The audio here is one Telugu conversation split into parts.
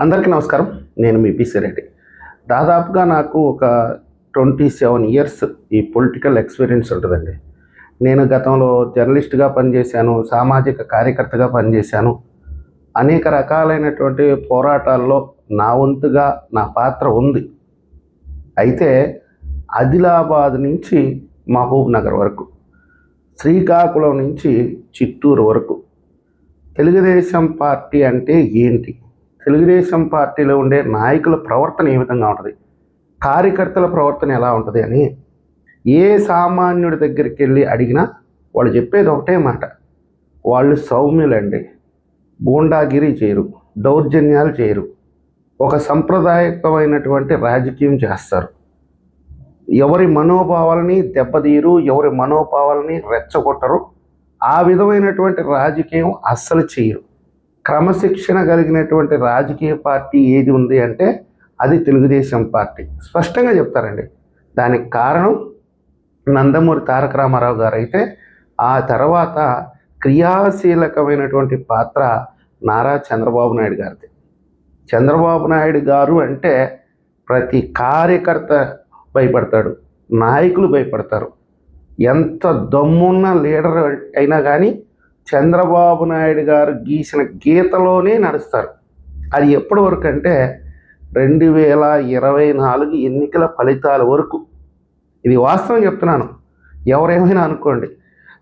అందరికీ నమస్కారం. నేను మీ పిసి రెడ్డి. దాదాపుగా నాకు ఒక ట్వంటీ సెవెన్ ఇయర్స్ ఈ పొలిటికల్ ఎక్స్పీరియన్స్ ఉంటుందండి. నేను గతంలో జర్నలిస్ట్గా పనిచేశాను సామాజిక కార్యకర్తగా పనిచేశాను. అనేక రకాలైనటువంటి పోరాటాల్లో నా వంతుగా నా పాత్ర ఉంది. అయితే ఆదిలాబాద్ నుంచి మహబూబ్ నగర్ వరకు శ్రీకాకుళం నుంచి చిత్తూరు వరకు. తెలుగుదేశం పార్టీ అంటే ఏంటి? తెలుగుదేశం పార్టీలో ఉండే నాయకుల ప్రవర్తన ఏ విధంగా ఉంటుంది. కార్యకర్తల ప్రవర్తన ఎలా ఉంటుంది అని ఏ సామాన్యుడి దగ్గరికి వెళ్ళి అడిగినా వాళ్ళు చెప్పేది ఒకటే మాట. వాళ్ళు సౌమ్యులండి. గూండాగిరి చేయరు. దౌర్జన్యాలు చేయరు. ఒక సంప్రదాయకమైనటువంటి రాజకీయం చేస్తారు. ఎవరి మనోభావాలని దెబ్బతీయరు ఎవరి మనోభావాలని రెచ్చగొట్టరు. ఆ విధమైనటువంటి రాజకీయం అస్సలు చేయరు. క్రమశిక్షణ కలిగినటువంటి రాజకీయ పార్టీ ఏది ఉంది అంటే అది తెలుగుదేశం పార్టీ. స్పష్టంగా చెప్తారండి. దానికి కారణం నందమూరి తారక రామారావు గారు అయితే ఆ తర్వాత క్రియాశీలకమైనటువంటి పాత్ర నారా చంద్రబాబు నాయుడు గారిది. చంద్రబాబు నాయుడు గారు అంటే ప్రతి కార్యకర్త భయపడతాడు నాయకులు భయపడతారు. ఎంత దమ్మున్న లీడర్ అయినా కానీ చంద్రబాబు నాయుడు గారు గీసిన గీతలోనే నడుస్తారు. అది ఎప్పటి వరకు అంటే రెండు వేల ఇరవై నాలుగు ఎన్నికల ఫలితాల వరకు. ఇది వాస్తవం చెప్తున్నాను. ఎవరేమైనా అనుకోండి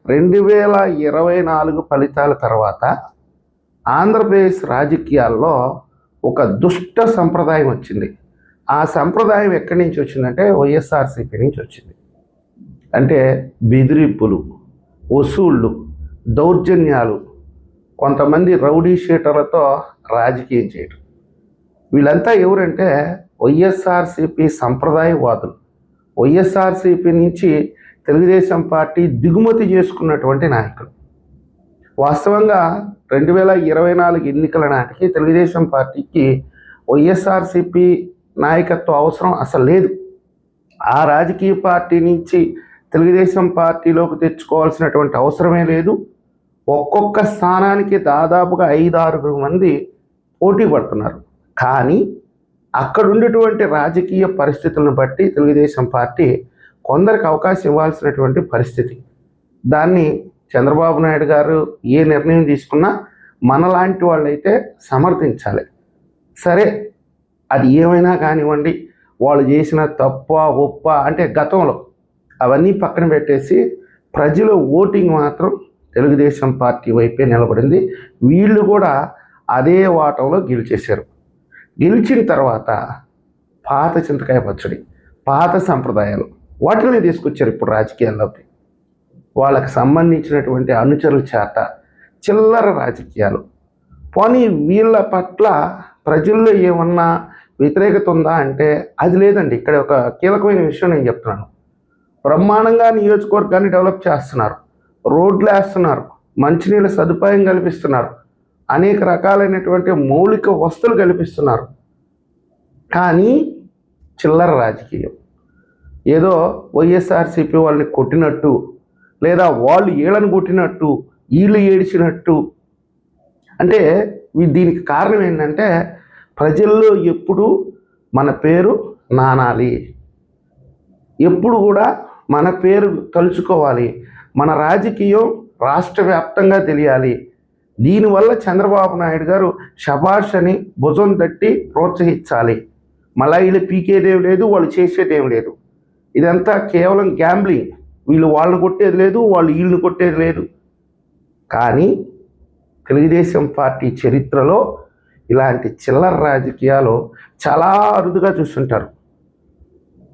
రెండు వేల ఇరవై నాలుగు ఫలితాల తర్వాత ఆంధ్రప్రదేశ్ రాజకీయాల్లో ఒక దుష్ట సంప్రదాయం వచ్చింది. ఆ సంప్రదాయం ఎక్కడి నుంచి వచ్చిందంటే వైఎస్ఆర్సీపీ నుంచి వచ్చింది. అంటే బెదిరింపులు వసూళ్ళు దౌర్జన్యాలు. కొంతమంది రౌడీ షీటర్లతో రాజకీయం చేయడం వీళ్ళంతా ఎవరంటే వైఎస్ఆర్సీపీ సంప్రదాయవాదులు. వైఎస్ఆర్సీపీ నుంచి తెలుగుదేశం పార్టీ దిగుమతి చేసుకున్నటువంటి నాయకులు. వాస్తవంగా రెండు వేల ఇరవై నాలుగు ఎన్నికల నాటికి తెలుగుదేశం పార్టీకి వైఎస్ఆర్సీపీ నాయకత్వ అవసరం అసలు లేదు. ఆ రాజకీయ పార్టీ నుంచి తెలుగుదేశం పార్టీలోకి తెచ్చుకోవాల్సినటువంటి అవసరమే లేదు. ఒక్కొక్క స్థానానికి దాదాపుగా ఐదు ఆరుగురు మంది పోటీ పడుతున్నారు. కానీ అక్కడ ఉండేటువంటి రాజకీయ పరిస్థితులను బట్టి తెలుగుదేశం పార్టీ కొందరికి అవకాశం ఇవ్వాల్సినటువంటి పరిస్థితి. దాన్ని చంద్రబాబు నాయుడు గారు ఏ నిర్ణయం తీసుకున్నా మనలాంటి వాళ్ళైతే సమర్థించాలి. సరే అది ఏమైనా కానివ్వండి వాళ్ళు చేసిన తప్ప ఒప్ప అంటే గతంలో అవన్నీ పక్కన పెట్టేసి ప్రజల ఓటింగ్ మాత్రం తెలుగుదేశం పార్టీ వైపే నిలబడింది. వీళ్ళు కూడా అదే వాటంలో గెలిచేశారు. గెలిచిన తర్వాత పాత చింతకాయ పచ్చడి పాత సంప్రదాయాలు వాటిని తీసుకొచ్చారు ఇప్పుడు రాజకీయాల్లోకి. వాళ్ళకి సంబంధించినటువంటి అనుచరుల చేత చిల్లర రాజకీయాలు. పోనీ వీళ్ళ పట్ల ప్రజల్లో ఏమన్నా వ్యతిరేకత ఉందా అంటే అది లేదండి. ఇక్కడ ఒక కీలకమైన విషయం నేను చెప్తున్నాను. బ్రహ్మాండంగా నియోజకవర్గాన్ని డెవలప్ చేస్తున్నారు. రోడ్లు వేస్తున్నారు మంచినీళ్ళ సదుపాయం కల్పిస్తున్నారు అనేక రకాలైనటువంటి మౌలిక వస్తువులు కల్పిస్తున్నారు. కానీ చిల్లర రాజకీయం. ఏదో వైఎస్ఆర్సీపీ వాళ్ళని కొట్టినట్టు లేదా వాళ్ళు ఈళ్ళను కొట్టినట్టు వీళ్ళు ఏడిచినట్టు. అంటే దీనికి కారణం ఏంటంటే ప్రజల్లో ఎప్పుడు మన పేరు నానాలి. ఎప్పుడు కూడా మన పేరు తలుచుకోవాలి. మన రాజకీయం రాష్ట్ర వ్యాప్తంగా తెలియాలి. దీనివల్ల చంద్రబాబు నాయుడు గారు శబాష్ అని భుజం తట్టి ప్రోత్సహించాలి. మలాయిలు పీకేదేం లేదు వాళ్ళు చేసేదేం లేదు. ఇదంతా కేవలం గ్యాంబ్లింగ్. వీళ్ళు వాళ్ళని కొట్టేది లేదు వాళ్ళు వీళ్ళని కొట్టేది లేదు. కానీ తెలుగుదేశం పార్టీ చరిత్రలో ఇలాంటి చిల్లర రాజకీయాలు చాలా అరుదుగా చూస్తుంటారు.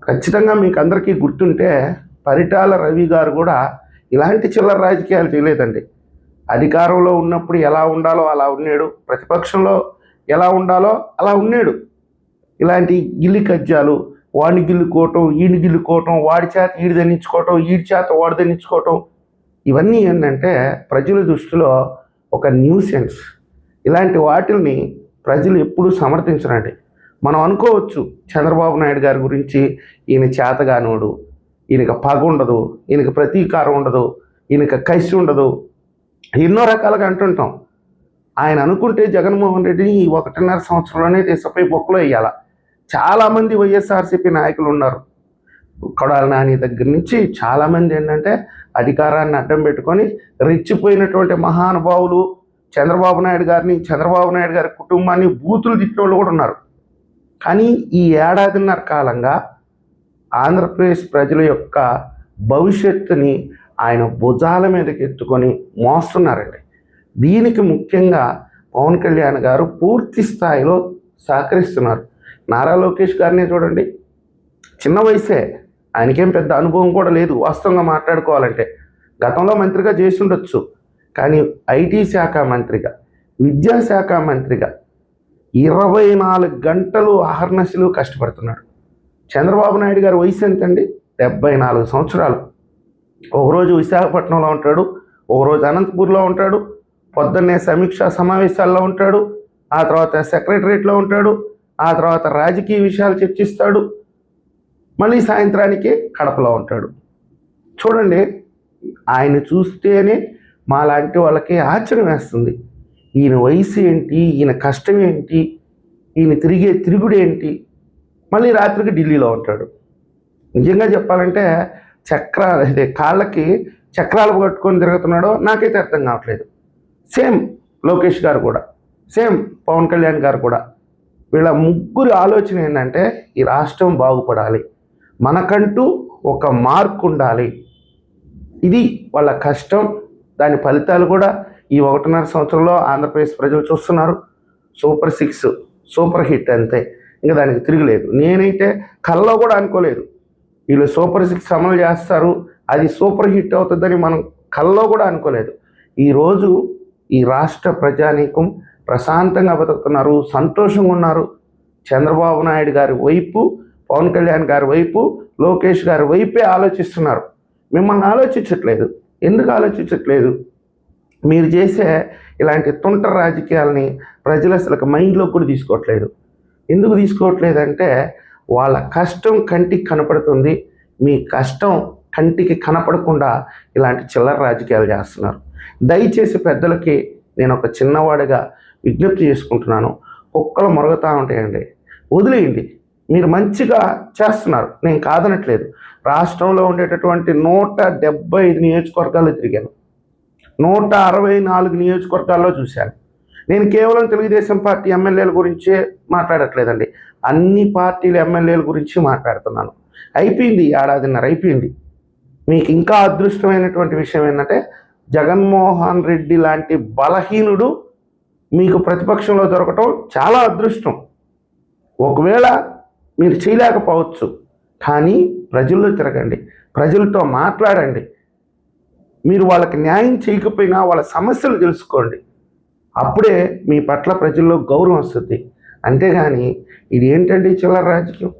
ఖచ్చితంగా మీకు అందరికీ గుర్తుంటే పరిటాల రవి గారు కూడా ఇలాంటి చిల్లర రాజకీయాలు చేయలేదండి. అధికారంలో ఉన్నప్పుడు ఎలా ఉండాలో అలా ఉన్నాడు. ప్రతిపక్షంలో ఎలా ఉండాలో అలా ఉన్నాడు. ఇలాంటి గిల్లి కజ్జాలు వాడిని గిల్లుకోవటం ఈయన గిల్లుకోవటం వాడి చేత ఈడు దండించుకోవటం ఈడి చేత వాడు దండించుకోవటం ఇవన్నీ ఏంటంటే ప్రజల దృష్టిలో ఒక న్యూసెన్స్. ఇలాంటి వాటిల్ని ప్రజలు ఎప్పుడూ సమర్థించరండి. మనం అనుకోవచ్చు చంద్రబాబు నాయుడు గారి గురించి ఈయన చేతగానోడు ఈయనకి పగ ఉండదు ఈయనకి ప్రతీకారం ఉండదు ఈయనకి కసి ఉండదు. ఎన్నో రకాలుగా అంటుంటాం. ఆయన అనుకుంటే జగన్మోహన్ రెడ్డిని ఈ ఒకటిన్నర సంవత్సరంలోనే దేశపై బొక్కలో వేయాల. చాలామంది వైఎస్ఆర్సీపీ నాయకులు ఉన్నారు. కొడాల నాని దగ్గర నుంచి చాలామంది ఏంటంటే అధికారాన్ని అడ్డం పెట్టుకొని రెచ్చిపోయినటువంటి మహానుభావులు చంద్రబాబు నాయుడు గారిని చంద్రబాబు నాయుడు గారి కుటుంబాన్ని బూతులు తిట్టిన వాళ్ళు కూడా ఉన్నారు. కానీ ఈ ఏడాదిన్నర కాలంగా ఆంధ్రప్రదేశ్ ప్రజల యొక్క భవిష్యత్తుని ఆయన భుజాల మీదకి ఎత్తుకొని మోస్తున్నారండి. దీనికి ముఖ్యంగా పవన్ కళ్యాణ్ గారు పూర్తి స్థాయిలో సహకరిస్తున్నారు. నారా లోకేష్ గారిని చూడండి. చిన్న వయసే. ఆయనకేం పెద్ద అనుభవం కూడా లేదు. వాస్తవంగా మాట్లాడుకోవాలంటే. గతంలో మంత్రిగా చేసి ఉండొచ్చు. కానీ ఐటీ శాఖ మంత్రిగా విద్యాశాఖ మంత్రిగా ఇరవై నాలుగు గంటలు అహర్నశలు కష్టపడుతున్నాడు. చంద్రబాబు నాయుడు గారి వయసు ఎంతండి? డెబ్బై నాలుగు సంవత్సరాలు. ఒకరోజు విశాఖపట్నంలో ఉంటాడు ఒకరోజు అనంతపూర్లో ఉంటాడు పొద్దున్నే సమీక్షా సమావేశాల్లో ఉంటాడు ఆ తర్వాత సెక్రటరేట్లో ఉంటాడు ఆ తర్వాత రాజకీయ విషయాలు చర్చిస్తాడు మళ్ళీ సాయంత్రానికి కడపలో ఉంటాడు. చూడండి ఆయన చూస్తేనే మాలాంటి వాళ్ళకి ఆశ్చర్యం వేస్తుంది. ఈయన వయసు ఏంటి? ఈయన కష్టం ఏంటి? ఈయన తిరిగే తిరుగుడు ఏంటి? మళ్ళీ రాత్రికి ఢిల్లీలో ఉంటాడు. నిజంగా చెప్పాలంటే చక్ర అదే కాళ్ళకి చక్రాలు కట్టుకొని తిరుగుతున్నాడో నాకైతే అర్థం కావట్లేదు. సేమ్ లోకేష్ గారు కూడా సేమ్ పవన్ కళ్యాణ్ గారు కూడా. వీళ్ళ ముగ్గురి ఆలోచన ఏంటంటే ఈ రాష్ట్రం బాగుపడాలి. మనకంటూ ఒక మార్క్ ఉండాలి. ఇది వాళ్ళ కష్టం. దాని ఫలితాలు కూడా ఈ ఒకటిన్నర సంవత్సరంలో ఆంధ్రప్రదేశ్ ప్రజలు చూస్తున్నారు. సూపర్ సిక్స్ సూపర్ హిట్ అంతే. ఇంకా దానికి తిరగలేదు. నేనైతే కల్లో కూడా అనుకోలేదు. వీళ్ళు సూపర్ సిక్స్ అమలు చేస్తారు. అది సూపర్ హిట్ అవుతుందని మనం కల్లో కూడా అనుకోలేదు. ఈరోజు ఈ రాష్ట్ర ప్రజానీకం ప్రశాంతంగా బతుకుతున్నారు. సంతోషంగా ఉన్నారు. చంద్రబాబు నాయుడు గారి వైపు పవన్ కళ్యాణ్ గారి వైపు లోకేష్ గారి వైపే ఆలోచిస్తున్నారు. మిమ్మల్ని ఆలోచించట్లేదు. ఎందుకు ఆలోచించట్లేదు? మీరు చేసే ఇలాంటి తుంట రాజకీయాలని ప్రజలు అసలు మైండ్లో కూడా తీసుకోవట్లేదు. ఎందుకు తీసుకోవట్లేదంటే వాళ్ళ కష్టం కంటికి కనపడుతుంది. మీ కష్టం కంటికి కనపడకుండా ఇలాంటి చిల్లర రాజకీయాలు చేస్తున్నారు. దయచేసి పెద్దలకి నేను ఒక చిన్నవాడిగా విజ్ఞప్తి చేసుకుంటున్నాను. కుక్కలు మొరగతా ఉంటాయండి. వదిలేయండి. మీరు మంచిగా చేస్తున్నారు. నేను కాదనట్లేదు. రాష్ట్రంలో ఉండేటటువంటి నూట డెబ్బై ఐదు నియోజకవర్గాలు తిరిగాను. నూట అరవై నాలుగు నియోజకవర్గాల్లో చూశాను. నేను కేవలం తెలుగుదేశం పార్టీ ఎమ్మెల్యేల గురించే మాట్లాడట్లేదండి. అన్ని పార్టీల ఎమ్మెల్యేల గురించి మాట్లాడుతున్నాను. అయిపోయింది ఏడాదిన్నర అయిపోయింది. మీకు ఇంకా అదృష్టమైనటువంటి విషయం ఏంటంటే జగన్మోహన్ రెడ్డి లాంటి బలహీనుడు మీకు ప్రతిపక్షంలో దొరకటం చాలా అదృష్టం. ఒకవేళ మీరు చేయలేకపోవచ్చు కానీ ప్రజల్లో తిరగండి ప్రజలతో మాట్లాడండి. మీరు వాళ్ళకి న్యాయం చేయకపోయినా వాళ్ళ సమస్యలు తెలుసుకోండి. అప్పుడే మీ పట్ల ప్రజల్లో గౌరవం వస్తుంది. అంతేగాని ఇది ఏంటండి చిల్లర రాజకీయం?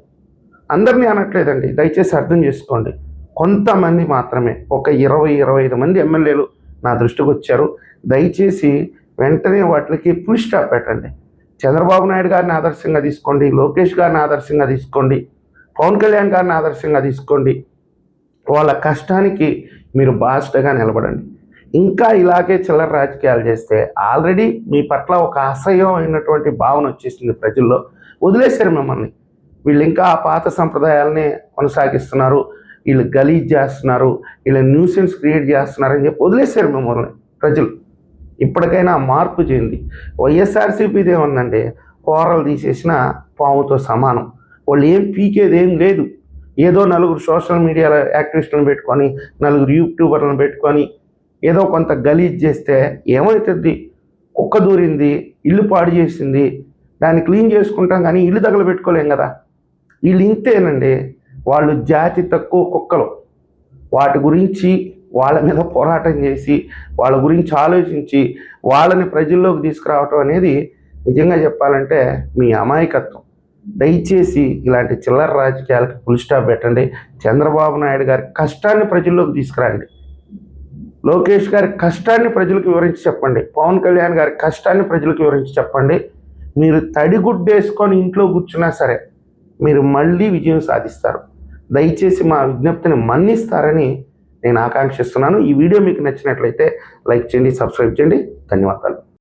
అందరినీ అనట్లేదండి. దయచేసి అర్థం చేసుకోండి. కొంతమంది మాత్రమే ఒక ఇరవై ఇరవై ఐదు మంది ఎమ్మెల్యేలు నా దృష్టికి వచ్చారు. దయచేసి వెంటనే వాటికి ఫుల్ స్టాప్ పెట్టండి. చంద్రబాబు నాయుడు గారిని ఆదర్శంగా తీసుకోండి లోకేష్ గారిని ఆదర్శంగా తీసుకోండి పవన్ కళ్యాణ్ గారిని ఆదర్శంగా తీసుకోండి. వాళ్ళ కష్టానికి మీరు బాస్టగా నిలబడండి. ఇంకా ఇలాగే చిల్లర రాజకీయాలు చేస్తే ఆల్రెడీ మీ పట్ల ఒక అసహ్యమైనటువంటి భావన వచ్చేసింది ప్రజల్లో. వదిలేశారు మిమ్మల్ని. వీళ్ళు ఇంకా ఆ పాత సంప్రదాయాలనే కొనసాగిస్తున్నారు. వీళ్ళు గలీజ్ చేస్తున్నారు. వీళ్ళు న్యూసెన్స్ క్రియేట్ చేస్తున్నారు అని చెప్పి వదిలేశారు మిమ్మల్ని ప్రజలు. ఇప్పటికైనా మార్పు చెంది. వైఎస్ఆర్సీపీది ఏముందండి కూరలు తీసేసిన పాముతో సమానం. వాళ్ళు ఏం పీకేది ఏం లేదు. ఏదో నలుగురు సోషల్ మీడియా యాక్టివిస్టులను పెట్టుకొని నలుగురు యూట్యూబర్లను పెట్టుకొని ఏదో కొంత గలీజ్ చేస్తే ఏమవుతుంది? కుక్క దూరింది ఇల్లు పాడు చేసింది. దాన్ని క్లీన్ చేసుకుంటాం కానీ ఇల్లు తగల పెట్టుకోలేం కదా. వీళ్ళు ఇంతేనండి. వాళ్ళు జాతి తక్కువ కుక్కలు. వాటి గురించి వాళ్ళ మీద పోరాటం చేసి వాళ్ళ గురించి ఆలోచించి వాళ్ళని ప్రజల్లోకి తీసుకురావటం అనేది నిజంగా చెప్పాలంటే మీ అమాయకత్వం. దయచేసి ఇలాంటి చిల్లర రాజకీయాలకు ఫుల్ స్టాప్ పెట్టండి. చంద్రబాబు నాయుడు గారి కష్టాన్ని ప్రజల్లోకి తీసుకురండి. లోకేష్ గారి కష్టాన్ని ప్రజలకు వివరించి చెప్పండి. పవన్ కళ్యాణ్ గారి కష్టాన్ని ప్రజలకు వివరించి చెప్పండి. మీరు తడిగుడ్డేసుకొని ఇంట్లో కూర్చున్నా సరే మీరు మళ్ళీ విజయం సాధిస్తారు. దయచేసి మా విజ్ఞప్తిని మన్నిస్తారని నేను ఆకాంక్షిస్తున్నాను. ఈ వీడియో మీకు నచ్చినట్లయితే లైక్ చేయండి సబ్స్క్రైబ్ చేయండి. ధన్యవాదాలు.